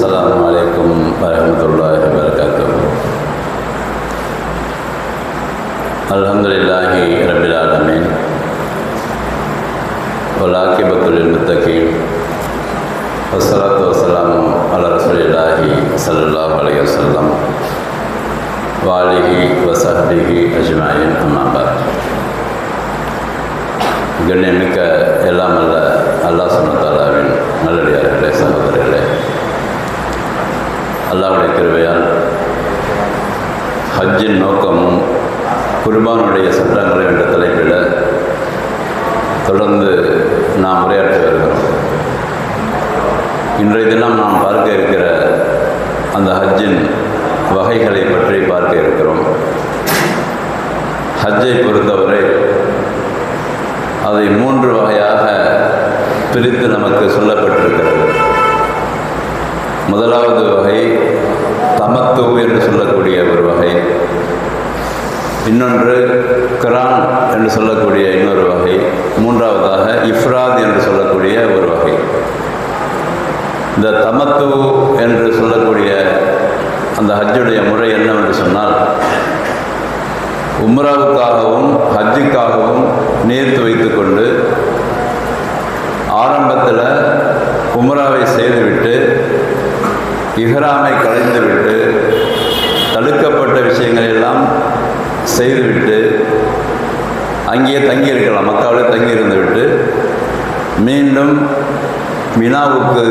السلام عليكم ورحمة الله وبركاته الحمد لله رب العالمين والعاقبة للمتقين والصلاة والسلام على رسول الله صلى الله عليه وسلم وآله وصحبه أجمعين أما ஹஜ்ஜை பொறுத்தவரை அதை மூன்று வகையாக பிரித்து நமக்கு சொல்லப்பட்டிருக்கிறது. முதலாவது வகை தமத்து என்று சொல்லக்கூடிய ஒரு வகை. இன்னொன்று கிரான் என்று சொல்லக்கூடிய இன்னொரு வகை. மூன்றாவதாக இஃப்ராத் என்று சொல்லக்கூடிய ஒரு வகை. இந்த தமத்து என்று சொல்லக்கூடிய அந்த ஹஜ்ஜுடைய முறை என்னவென்று சொன்னால் உம்ராவுக்காகவும் ஹஜ்ஜுக்காகவும் நீர்த்து வைத்துக்கொண்டு ஆரம்பத்தில் உம்ராவை செய்துவிட்டு இஹ்ராமை கலைந்துவிட்டு தடுக்கப்பட்ட விஷயங்களை எல்லாம் செய்துவிட்டு அங்கேயே தங்கியிருக்கலாம் மக்காவிலே தங்கியிருந்து விட்டு மீண்டும் மினாவுக்கு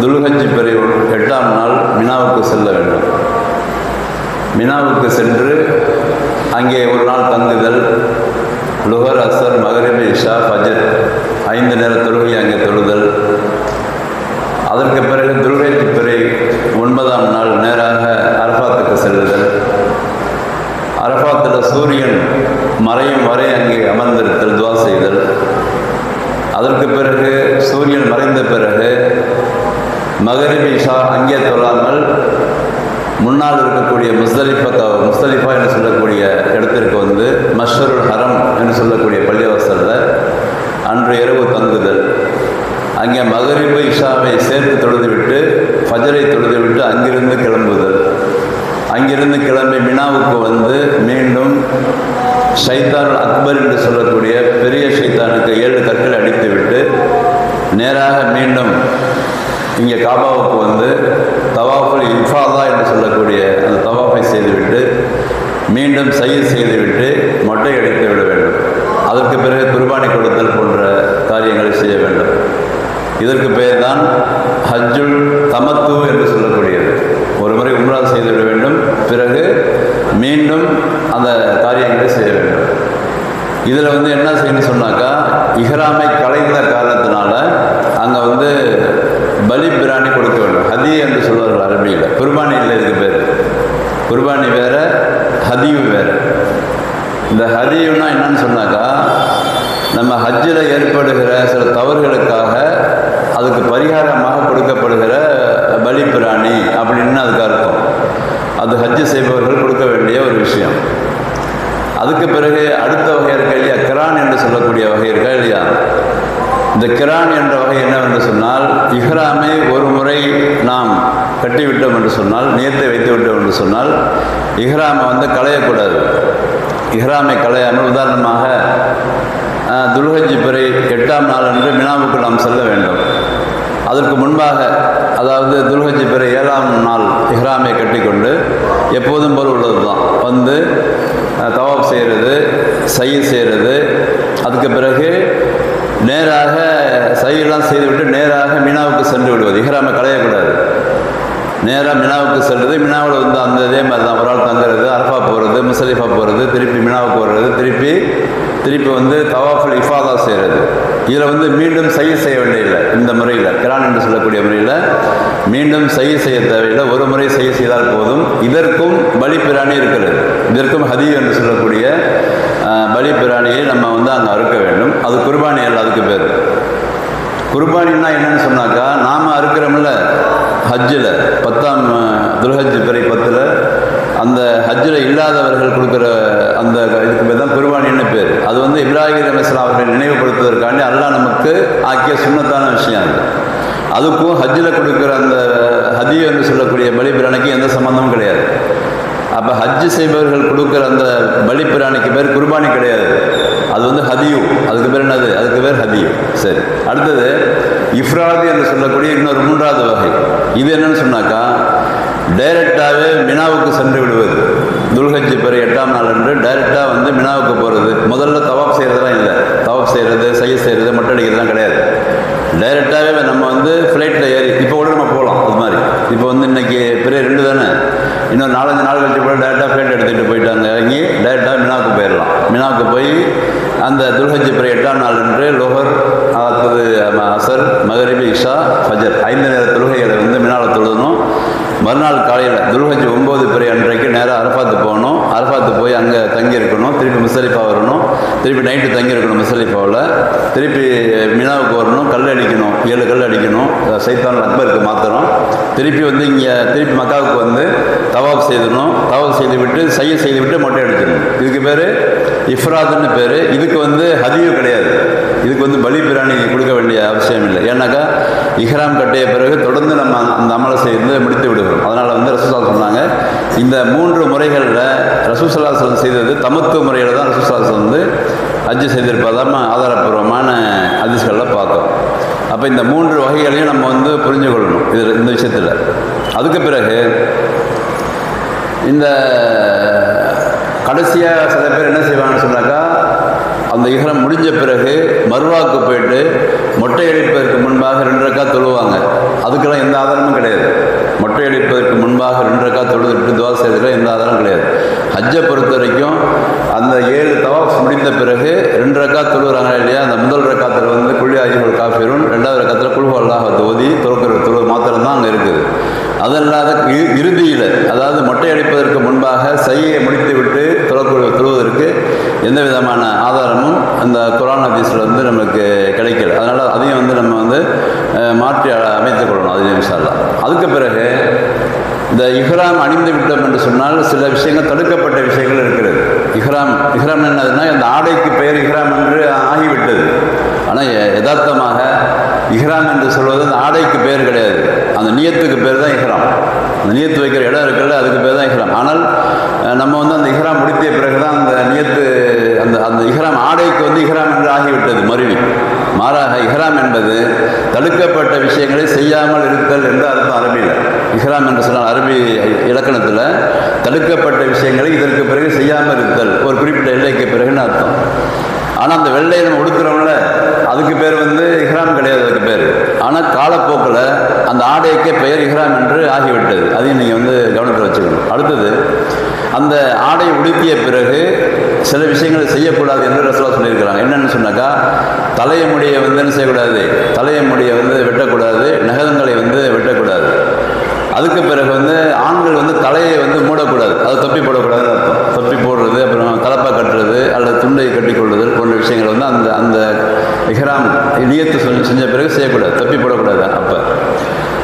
துல்ஹஜ் பிறை எட்டாம் நாள் மினாவுக்கு செல்ல வேண்டும். மினாவுக்கு சென்று அங்கே ஒரு நாள் தங்குதல் லுகர் அசர் மகரிபி இஷா ஃபஜர். ஐந்து நேர தொழுகை அங்கே தொழுதல். அதற்கு பிறகு துல்கைக்கு பிறகு ஒன்பதாம் நாள் நேராக அரபாத்துக்கு செல்லுதல். அரபாத்தில் சூரியன் மறையும் வரை அங்கே அமர்ந்திருத்தல் துவா செய்தல். அதற்கு பிறகு சூரியன் மறைந்த பிறகு மகரிபி இஷா அங்கே தொழாமல் முன்னால் இருக்கக்கூடிய முஸ்தலிஃபா முஸ்தலிஃபா என்று சொல்லக்கூடிய இடத்திற்கு வந்து மஷருல் ஹரம் என்று சொல்லக்கூடிய பள்ளிவாசலில் அன்று இரவு தங்குதல். அங்கே மகரிபு இஷாவை சேர்த்து தொழுதுவிட்டு ஃபஜரை தொழுதுவிட்டு அங்கிருந்து கிளம்புதல். அங்கிருந்து கிளம்பி மினாவுக்கு வந்து மீண்டும் ஷைத்தான் அக்பர் என்று சொல்லக்கூடிய பெரிய ஷைத்தானுக்கு ஏழு கற்கள் அடித்துவிட்டு நேராக மீண்டும் இங்கே காபாவுக்கு வந்து தவாஃபுல் இன்ஃபாதா என்று சொல்லக்கூடிய அந்த தவாஃபை செய்துவிட்டு மீண்டும் சையீத் செய்துவிட்டு மொட்டை அடித்து விட வேண்டும். அதற்கு பிறகு குர்பானி கொடுத்தல் போன்ற காரியங்களை செய்ய வேண்டும். இதற்கு பெயர் தான் ஹஜ்ஜுல் தமத்து என்று சொல்லக்கூடியது. ஒரு முறை உம்ரா செய்துவிட வேண்டும். பிறகு மீண்டும் அந்த காரியங்களை செய்ய வேண்டும். இதில் வந்து என்ன செய்யணும்னு சொன்னாக்கா இஹ்ராமை கலைந்த காரணத்தினால அங்கே வந்து பலி பிராணி கொடுக்க வேண்டும். ஹதி என்று சொல்வார்கள் அரபியில். குர்பானி இல்லை இதுக்கு பேர். குர்பானி வேறு ஹதியு வேறு. இந்த ஹதியுன்னா என்னன்னு சொன்னாக்கா நம்ம ஹஜ்ஜில் ஏற்படுகிற சில தவறுகளுக்காக அதுக்கு பரிகாரமாக கொடுக்கப்படுகிற பலி பிராணி அப்படின்னு அதுக்கு அர்த்தம். அது ஹஜ்ஜு செய்பவர்கள் கொடுக்க வேண்டிய ஒரு விஷயம். அதுக்கு பிறகு அடுத்த வகை இருக்கா இல்லையா? கிரான் என்று சொல்லக்கூடிய வகை இருக்கா இல்லையா? இந்த கிரான் என்ற வகை என்னவென்று சொன்னால் இஹ்ராமை ஒரு முறை நாம் கட்டிவிட்டோம் என்று சொன்னால் நியத்தை வைத்து விட்டோம் என்று சொன்னால் இஹ்ராமை வந்து களையக்கூடாது. இஹ்ராமை களையாமல் உதாரணமாக துல்ஹஜ் பிறை எட்டாம் நாள் அன்று மினாவுக்கு நாம் செல்ல வேண்டும். அதற்கு முன்பாக அதாவது துல்ஹஜ் பிறை ஏழாம் நாள் இஹ்ராமை கட்டிக்கொண்டு எப்போதும் போல் உள்ளது தான். வந்து தவாப் செய்கிறது சையி செய்கிறது. அதுக்கு பிறகு நேராக சையெல்லாம் செய்துவிட்டு நேராக மினாவுக்கு சென்று விடுவது. இஹ்ராமை களையக்கூடாது. நேராக மினாவுக்கு செல்வது மினாவில் வந்து அந்த இதே மாதிரி தான் ஒரு ஆள் தங்குறது அரஃபா போகிறது முசலிஃபா போகிறது திருப்பி மினாவுக்கு வர்றது திருப்பி திருப்பி வந்து தவாஃபுல் இஃபாதா செய்கிறது இதில் வந்து மீண்டும் சை செய்ய வேண்டியதில்லை இந்த முறையில். கிரான் என்று சொல்லக்கூடிய முறையில் மீண்டும் சை செய்ய தேவையில்லை. ஒரு முறை செய்ய செய்தால் போதும். இதற்கும் பலிப்பிராணி இருக்கிறது. இதற்கும் ஹதி என்று சொல்லக்கூடிய பலி பிராணியை நம்ம வந்து அங்கே அறுக்க வேண்டும். அது குர்பானி அல்ல அதுக்கு பேர். குர்பானின்னா என்னன்னு சொன்னாக்கா நாம் அறுக்கிறோம்ல ஹஜ்ஜில் பத்தாம் துல்ஹஜ் பிறை பத்தில் அந்த ஹஜ்ஜில் இல்லாதவர்கள் கொடுக்குற அந்த இதுக்கு பேர் தான் குர்பானின்னு பேர். அது வந்து இப்ராஹிம் அலிஸ்லாம் அவர்களை நினைவுபடுத்துவதற்காண்டி அல்லாஹ் நமக்கு ஆக்கிய சுண்ணத்தான விஷயம் அது. அதுக்கும் ஹஜ்ஜில் கொடுக்குற அந்த ஹதியோ என்று சொல்லக்கூடிய பலிபிராணிக்கு எந்த சம்மந்தமும் கிடையாது. அப்போ ஹஜ்ஜு செய்பவர்கள் கொடுக்குற அந்த பலிப்பிராணிக்கு பேர் குர்பானி கிடையாது. அது வந்து ஹதியு. அதுக்கு பேர் என்னது? அதுக்கு பேர் ஹதியு. சரி. அடுத்தது இஃப்ராது என்று சொல்லக்கூடிய இன்னொரு மூன்றாவது வகை. இது என்னன்னு சொன்னாக்கா டைரெக்டாகவே மினாவுக்கு சென்று விடுவது. துல்கஜி பெரு எட்டாம் நாள் அன்று டைரெக்டாக வந்து மினாவுக்கு போகிறது முதல்ல தவாப் செய்கிறதுலாம் இல்லை. தவாப் செய்கிறது செய்ய செய்கிறது மொட்டை அடிக்கிறதுலாம் கிடையாது. டைரெக்டாகவே நம்ம வந்து ஃப்ளைட்டில் ஏறி இப்போ கூட நம்ம போகலாம் அது மாதிரி. இப்போ வந்து இன்னைக்கு பெரிய ரெண்டு தானே? இன்னொரு நாலஞ்சு நாள் கழிச்சு கூட டேரெக்டாக ஃபேட் எடுத்துகிட்டு போயிட்டாங்க இறங்கி டேரெக்டாக மினாக்கு போயிடலாம். மினாக்கு போய் அந்த துல்ஹஜ்ஜி பெரிய எட்டாம் நாள் அன்று லோஹர் அடுத்தது அசர் மகரிபி இஷா ஃபஜர் ஐந்து நேர தொழுகைகளை வந்து மினாவில் தொழுதணும் மறுநாள் காலையில் துல்ஹஜ் ஒம்பது பிறை அன்றைக்கு நேராக அரபாத்து போகணும். அரஃபாத்து போய் அங்கே தங்கி இருக்கணும் திருப்பி முசலிஃபா வரணும். திருப்பி நைட்டு தங்கியிருக்கணும் முசலிஃபாவில். திருப்பி மினாவுக்கு வரணும். கல் அடிக்கணும். ஏழு கல் அடிக்கணும். சைத்தான் அக்பருக்கு மாத்திரம். திருப்பி வந்து இங்கே திருப்பி மக்காவுக்கு வந்து தவாப் செய்திடணும். தவாப் செய்து விட்டு செய்ய செய்து விட்டு மொட்டை அடிச்சிடணும். இதுக்கு பேர் இஃப்ராதுன்னு பேர். இதுக்கு வந்து ஹதிவு கிடையாது. இதுக்கு வந்து பலி பிராணி கொடுக்க வேண்டிய அவசியம் இல்லை ஏன்னாக்கா இஹ்ராம் கட்டிய பிறகு தொடர்ந்து நம்ம அந்த அமலை செய்து முடித்து விடுகிறோம். அதனால் வந்து ரசூசா சொன்னாங்க இந்த மூன்று முறைகளில் ரசூசல்லாசலம் செய்தது தமத்துவ முறையில் தான் ரசூசல்லாசலம் வந்து ஹஜ்ஜு செய்திருப்பதாக ஆதாரப்பூர்வமான அதிர்ஷ்களில் பார்த்தோம். அப்போ இந்த மூன்று வகைகளையும் நம்ம வந்து புரிஞ்சு கொள்ளணும் இது இந்த விஷயத்தில். அதுக்கு பிறகு இந்த கடைசியாக சில பேர் என்ன செய்வாங்கன்னு சொன்னாக்கா அந்த இகரம் முடிஞ்ச பிறகு மறுவாக்கு போயிட்டு மொட்டை அடிப்பதற்கு முன்பாக ரெண்டு ரக்கா தொழுவாங்க. அதுக்கெல்லாம் எந்த ஆதாரமும் கிடையாது. மொட்டை அடிப்பதற்கு முன்பாக ரெண்டு ரக்கா தொழுதுட்டு துவா செய்யறதுல எந்த ஆதாரம் கிடையாது. ஹஜ்ஜை பொறுத்த வரைக்கும் அந்த ஏழு தவாஃப் முடிந்த பிறகு ரெண்டு ரக்கா தொழுகிறாங்க இல்லையா? அந்த முதல் ரக்காத்தில் வந்து குழி ஆஜிகள் காஃபிரும் ரெண்டாவது ரக்காத்தில் குழுவல்லாக தோதி ஓதி தொழுக்கிற தொழு மாத்திரம்தான் அங்கே இருக்குது. அதல்லாத இறுதியில் அதாவது மொட்டை அடிப்பதற்கு முன்பாக சையை முடித்துவிட்டு தொழக்கூடிய தொழுவதற்கு எந்த விதமான ஆதாரமும் அந்த குரான் ஹதீஸில் வந்து நமக்கு கிடைக்கல. அதனால் அதையும் வந்து நம்ம வந்து மாற்றி அமைத்துக் கொள்ளணும் அது இன்ஷால்லா அதுக்கு பிறகு இந்த இஹ்ராம் அணிந்து விட்டோம் என்று சொன்னால் சில விஷயங்கள் தடுக்கப்பட்ட விஷயங்கள் இருக்கிறது. இஹ்ராம் இஹ்ராம் என்னதுன்னா இந்த ஆடைக்கு பெயர் இஹ்ராம் என்று ஆகிவிட்டது. ஆனால் யதார்த்தமாக இஹ்ராம் என்று சொல்வது அந்த ஆடைக்கு பேர் கிடையாது. அந்த நியத்துக்கு பேர் தான் இஹ்ராம் அந்த நியத்து வைக்கிற இடம் இருக்குல்ல அதுக்கு பேர் தான் இஹ்ராம் ஆனால் நம்ம வந்து அந்த இஹ்ராம் முடித்த பிறகு தான் அந்த நியத்து அந்த அந்த இஹ்ராம் ஆடைக்கு வந்து இஹ்ராம் என்று ஆகிவிட்டது மருவி. மாறாக இஹ்ராம் என்பது தடுக்கப்பட்ட விஷயங்களை செய்யாமல் இருத்தல் என்று அர்த்தம் அரபியில். இஹ்ராம் என்று சொன்னால் அரபி இலக்கணத்தில் தடுக்கப்பட்ட விஷயங்களை இதற்கு பிறகு செய்யாமல் இருத்தல் ஒரு குறிப்பிட்ட எல்லைக்கு பிறகுன்னு அர்த்தம். ஆனால் அந்த வெள்ளையை நம்ம உடுக்கிறோம்ல அதுக்கு பேர் வந்து இஹ்ராம் கிடையாது அதுக்கு பேர். ஆனால் காலப்போக்கில் அந்த ஆடைக்கே பெயர் இஹ்ராம் என்று ஆகிவிட்டது. அதையும் நீங்கள் வந்து கவனத்தில் வச்சுக்கணும். அடுத்தது அந்த ஆடை உடுக்கிய பிறகு சில விஷயங்களை செய்யக்கூடாது என்று ரசோலா சொல்லியிருக்கிறாங்க. என்னென்னு சொன்னாக்கா தலைய முடியை வந்து என்ன செய்யக்கூடாது? தலைய முடியை வந்து வெட்டக்கூடாது நகங்களை வந்து வெட்டக்கூடாது. அதுக்கு பிறகு வந்து ஆண்கள் வந்து தலையை வந்து மூடக்கூடாது. அதை தொப்பி போடக்கூடாதுன்னு அர்த்தம். தொப்பி போடுறது அப்புறம் தலப்பா கட்டுறது அல்லது துண்டை கட்டிக்கொள்ளுதல் போன்ற விஷயங்கள் வந்து அந்த அந்த இஹ்ராம் நியத்து சொல்லி செஞ்ச பிறகு செய்யக்கூடாது தொப்பி போடக்கூடாது அப்போ.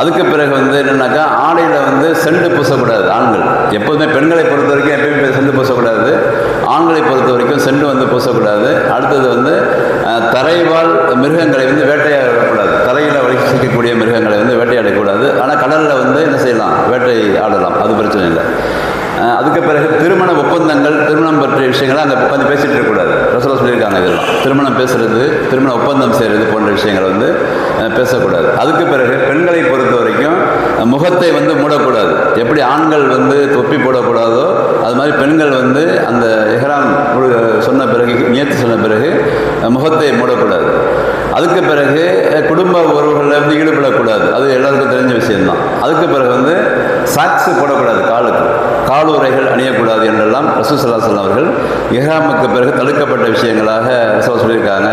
அதுக்கு பிறகு வந்து என்னென்னாக்கா ஆடையில் வந்து செண்டு பூசக்கூடாது ஆண்கள். எப்போதுமே பெண்களை பொறுத்த வரைக்கும் எப்பயுமே செண்டு பூசக்கூடாது. ஆண்களை பொறுத்த வரைக்கும் செண்டு வந்து பூசக்கூடாது. அடுத்தது வந்து தரைவால் மிருகங்களை வந்து வேட்டையாடக்கூடாது. தரையில் வலிசிக்கக்கூடிய மிருகங்களை வந்து வேட்டையாடக்கூடாது. ஆனால் கடலில் வந்து என்ன செய்யலாம்? வேட்டை ஆடலாம் அது பிரச்சனை இல்லை. அதுக்கு பிறகு திருமண ஒப்பந்தங்கள் திருமணம் பற்றிய விஷயங்களை அந்த உட்காந்து பேசிட்டு இருக்கக்கூடாது. ரசோலா சொல்லியிருக்காங்க இதெல்லாம். திருமணம் பேசுறது திருமண ஒப்பந்தம் செய்கிறது போன்ற விஷயங்களை வந்து பேசக்கூடாது. அதுக்கு பிறகு பெண்களை பொறுத்த வரைக்கும் முகத்தை வந்து மூடக்கூடாது. எப்படி ஆண்கள் வந்து தொப்பி போடக்கூடாதோ அது மாதிரி பெண்கள் வந்து அந்த எஹ்ராம் சொன்ன பிறகு நியத்து சொன்ன பிறகு முகத்தை மூடக்கூடாது. அதுக்கு பிறகு குடும்ப உறவுகளில் வந்து ஈடுபடக்கூடாது. அது எல்லாருக்கும் தெரிஞ்ச விஷயம்தான். அதுக்கு பிறகு வந்து சாக்ஸ் போடக்கூடாது காலுக்கு. காலுறைகள் அணியக்கூடாது என்றெல்லாம் ரசூல் சொல்லம் அவர்கள் இஹ்ராமுக்கு பிறகு தடுக்கப்பட்ட விஷயங்களாக ரசவா சொல்லியிருக்காங்க.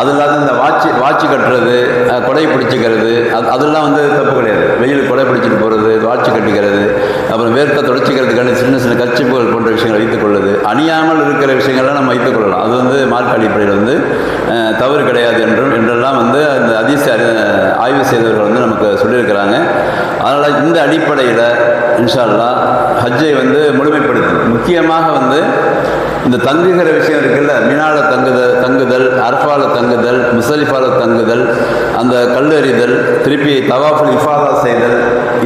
அது இல்லாத இந்த வாட்சி வாட்சி கட்டுறது கொடை பிடிச்சிக்கிறது அது அதெல்லாம் வந்து தப்பு கிடையாது. வெயில் கொடை பிடிச்சிட்டு போகிறது வாட்சி கட்டிக்கிறது அப்புறம் வேர்க்க தொடச்சிக்கிறதுக்கான சின்ன சின்ன கச்சிப்புகள் போன்ற விஷயங்களை வைத்துக் கொள்வது அணியாமல் இருக்கிற விஷயங்கள்லாம் நம்ம வைத்துக் கொள்ளலாம். அது வந்து மார்க் அடிப்படையில் வந்து தவறு கிடையாது என்றும் என்றெல்லாம் வந்து அந்த அதிச ஆய்வு செய்தவர்கள் வந்து நமக்கு சொல்லியிருக்கிறாங்க. அதனால் இந்த அடிப்படையில் இன்ஷா அல்லாஹ் ஹஜ்ஜை வந்து முழுமைப்படுத்தணும் முக்கியமாக வந்து இந்த தங்குகிற விஷயம் இருக்குல்ல மினால தங்குதல் தங்குதல் அரஃபால தங்குதல் முசலிஃபால தங்குதல் அந்த கல்லறிதல் திருப்பி தவாஃபுல் இஃபாதா செய்தல்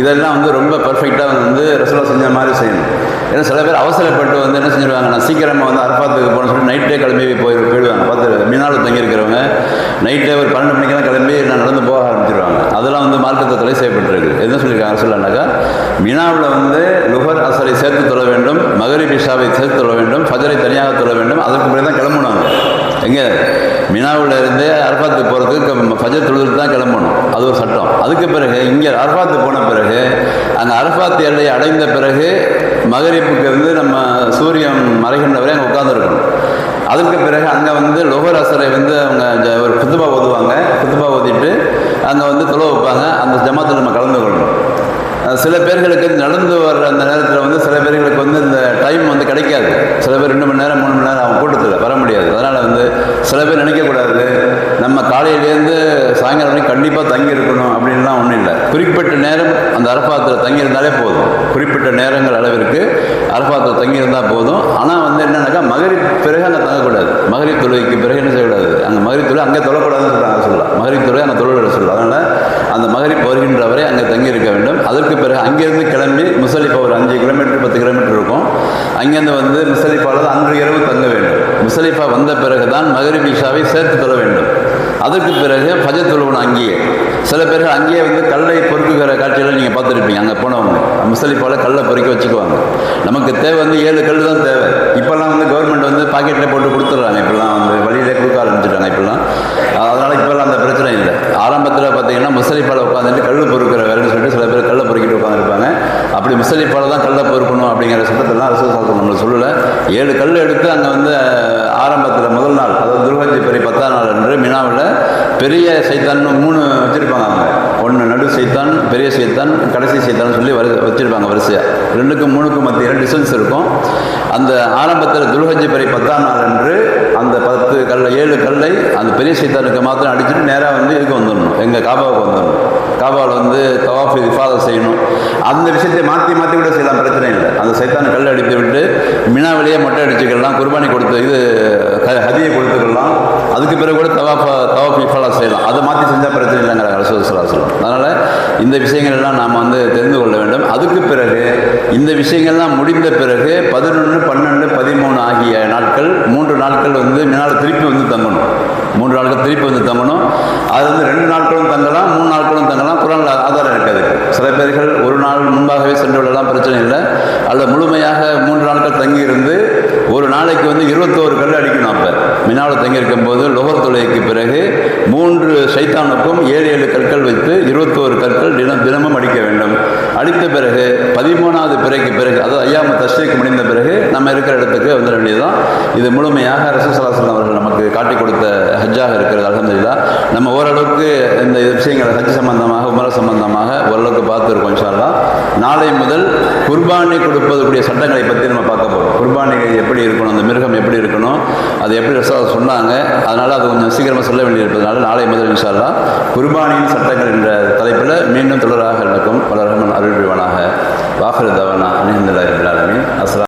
இதெல்லாம் வந்து ரொம்ப பர்ஃபெக்டாக வந்து ரசோலா செஞ்ச மாதிரி செய்யணும். ஏன்னா சில பேர் அவசரப்பட்டு வந்து என்ன செஞ்சிருவாங்க நான் சீக்கிரமாக வந்து அரஃபாத்துக்கு போகணும்னு சொல்லி நைட்டே கிளம்பி போய் போயிடுவாங்க. பார்த்து மினால தங்கியிருக்கிறவங்க நைட்டே ஒரு பன்னெண்டு மணிக்கெல்லாம் கிளம்பி நான் நடந்து போக ஆரம்பிச்சிருவேன் அதெல்லாம் வந்து மார்க்கத்தை தடை செய்யப்பட்டிருக்கு. என்ன சொல்லியிருக்காங்க சொல்லனாக்கா மினாவில் வந்து லுகர் அசரை சேர்த்து தொழ வேண்டும் மகரி பிஷாவை சேர்த்து தொழ வேண்டும் ஃபஜரை தனியாக தொழ வேண்டும் அதற்கு பிறகு தான் கிளம்பணும் எங்கே? மினாவில் இருந்து அரபாத்துக்கு போகிறதுக்கு ஃபஜர் தொழுதுட்டு தான் கிளம்பணும். அது ஒரு சட்டம். அதுக்கு பிறகு இங்கே அரபாத்து போன பிறகு அந்த அரபாத் எல்லையை அடைந்த பிறகு மகரிப்புக்கு இருந்து நம்ம சூரியன் மறைகின்ற வரை அங்கே உட்காந்துருக்கணும் அதுக்கு பிறகு அங்கே வந்து லோகர் அசரை வந்து அவங்க ஒரு குத்துபா ஓதுவாங்க. குத்துபா ஓதிட்டு அங்கே வந்து தொலை வைப்பாங்க. அந்த ஜமாத்தில் நம்ம கலந்து கொள்ளணும். சில பேர்களுக்கு நடந்து வர்ற அந்த நேரத்தில் வந்து சில பேர்களுக்கு வந்து இந்த டைம் வந்து கிடைக்காது. சில பேர் ரெண்டு மணி நேரம் மூணு மணி நேரம் அவங்க கூட்டத்தில் வர முடியாது. அதனால் வந்து சில பேர் நினைக்கக்கூடாது. நம்ம காலையிலேருந்து சாயங்காலம் வரைக்கும் கண்டிப்பாக தங்கி இருக்கணும் அப்படின்லாம் ஒன்றும் இல்லை. குறிப்பிட்ட நேரம் அந்த அரபாத்தில் தங்கியிருந்தாலே போதும். குறிப்பிட்ட நேரங்கள் அளவிற்கு அரபாத்தில் தங்கியிருந்தால் போதும். ஆனால் வந்து என்னென்னாக்கா மகரி பிறகு அங்கே தங்கக்கூடாது. மகரி தொழுகைக்கு பிறகு என்ன செய்யக்கூடாது? அங்கே மகரி தொழில் அங்கே தொழக்கூடாதுன்னு சொல்கிறாங்க சொல்லலாம் மகரி தொழில் அங்கே தொழில் சொல்லலாம் அதனால் அந்த மகரிப் வருகின்ற வரை அங்கே தங்கி இருக்க வேண்டும். அதற்கு பிறகு அங்கேருந்து கிளம்பி முசலிஃபா ஒரு அஞ்சு கிலோமீட்டர் பத்து கிலோமீட்டர் இருக்கும். அங்கேருந்து வந்து முசலிஃபாவில் அன்று இரவு தங்க வேண்டும். முசலிஃபா வந்த பிறகு தான் மகரிப் இஷாவை சேர்த்து தொழ வேண்டும். அதற்கு பிறகு ஃபஜர் தொழுவணும் அங்கேயே. சில பேர் அங்கேயே வந்து கல்லை பொறுக்குகிற காட்சிகளை நீங்கள் பார்த்துருப்பீங்க. அங்கே போனவங்க. முசலிப்பால் கல்லை பொறுக்கி வச்சுக்குவாங்க. நமக்கு தேவை வந்து ஏழு கல் தான் தேவை. இப்போல்லாம் வந்து கவர்மெண்ட் வந்து பாக்கெட்டில் போட்டு கொடுத்துட்றாங்க. இப்போல்லாம் வந்து வழியிலே கொடுக்க ஆரம்பிச்சிட்டாங்க இப்போல்லாம். அதனால் இப்போல்லாம் அந்த பிரச்சனை இல்லை. ஆரம்பத்தில் பார்த்தீங்கன்னா முசலிப்பால் உட்காந்துட்டு கல் பொறுக்கிற வேலைன்னு சொல்லிட்டு சில பேர் கல்லை பொறுக்கிட்டு உட்காந்துருப்பாங்க அப்படி முசலிப்பால் தான் கல்லை பொறுக்கணும் அப்படிங்கிற சட்டத்தெல்லாம் அரசு சாசனம் நம்மளை சொல்லலை. ஏழு கல் எடுத்து அங்கே வந்து ஆரம்பத்தில் முதல் நாள் அதாவது துர்கஜி பெரிய பத்தாம் நாள் அன்று மினாவில் பெரிய சைத்தான் மூணு வச்சுருப்பாங்க அவங்க. ஒன்று நடு சைத்தான் பெரிய சைத்தான் கடைசி சைத்தான் சொல்லி வரி வச்சுருப்பாங்க வரிசையாக ரெண்டுக்கும் மூணுக்கும் மத்தியில் டிஸ்டன்ஸ் இருக்கும். அந்த ஆரம்பத்தில் துல்ஹஜி பெரிய பத்தாம் நாள் அன்று அந்த பத்து கல்லை ஏழு கல்லை அந்த பெரிய சைத்தானுக்கு மாத்திரம் அடிச்சுட்டு நேராக வந்து இதுக்கு வந்துடணும். எங்கள் காபாவுக்கு வந்துடணும். காபாவில் வந்து தவாஃபி ஃபாதர் செய்யணும். அந்த விஷயத்தை மாற்றி மாற்றி கூட செய்யலாம் பிரச்சனை இல்லை. அந்த சைத்தான கல் அடித்து விட்டு மினாவிலேயே மொட்டை அடிச்சுக்கலாம் குர்பானி கொடுத்து இது ஹதியை கொடுத்துக்கலாம் அதுக்கு பிறகு கூட தவாஃபா தவாஃப் இஃபாலா செய்யலாம். அதை மாற்றி செஞ்சால் பிரச்சனை இல்லைங்கிற ரசூல் சொல்லலாம் அதனால் இந்த விஷயங்கள் எல்லாம் நாம் வந்து தெரிந்து கொள்ள வேண்டும். அதுக்கு பிறகு இந்த விஷயங்கள்லாம் முடிந்த பிறகு பதினொன்று பன்னெண்டு பதிமூணு ஆகிய நாட்கள் மூன்று நாட்கள் வந்து மினால் திருப்பி வந்து தங்கணும். மூன்று நாட்கள் திருப்பி வந்து தங்கணும். அது வந்து ரெண்டு நாட்களும் தங்கலாம் மூணு நாட்களும் தங்கலாம். குரானில் ஆதாரம் இருக்காது சில பேர்கள் ஒரு நாள் முன்பாகவே சென்று விடலாம் பிரச்சனை இல்லை. அல்ல முழுமையாக மூன்று நாட்கள் தங்கி இருந்து ஒரு நாளைக்கு வந்து இருபத்தோரு கல் அடிக்கணும் அப்போ. மினாவில் தங்கியிருக்கும் போது லோகர் தொலைக்கு பிறகு மூன்று சைத்தானுக்கும் ஏழு ஏழு கற்கள் வைத்து இருபத்தோரு கற்கள் தினம் தினமும் அடிக்க வேண்டும். அடித்த பிறகு பதிமூணாவது பிறைக்கு பிறகு அதாவது ஐயாம தஷ்டைக்கு முடிந்த பிறகு நம்ம இருக்கிற இடத்துக்கு வந்துட வேண்டியதுதான். இது முழுமையாக ரசூசலாசலம் அவர்கள் நமக்கு காட்டி கொடுத்த ஹஜ்ஜாக இருக்கிறது அலமதுல்லா நம்ம ஓரளவுக்கு இந்த விஷயங்களை ஹஜ் சம்பந்தமாக உமர சம்பந்தமாக ஓரளவுக்கு பார்த்துருக்கோம் இன்ஷால்லாம் நாளை முதல் குர்பானி கொடுப்பதுக்குரிய சட்டங்களை பற்றி நம்ம பார்க்க போகிறோம் குர்பானி எப்படி இருக்கணும் அந்த மிருகம் எப்படி இருக்கணும் அது எப்படி ரசா சொன்னாங்க அதனால் அது கொஞ்சம் சீக்கிரமாக சொல்ல வேண்டியிருப்பதனால நாளை முதல் இன்ஷால்லாம் குர்பானியின் சட்டங்கள் என்ற தலைப்பில் மீண்டும் தொடராக நடக்கும். பலரகமன் ரஹ்மான் வாகர் புரிவானாக. வாஹர் தவனா. அனிஹந்தில்லா அஸ்லாம்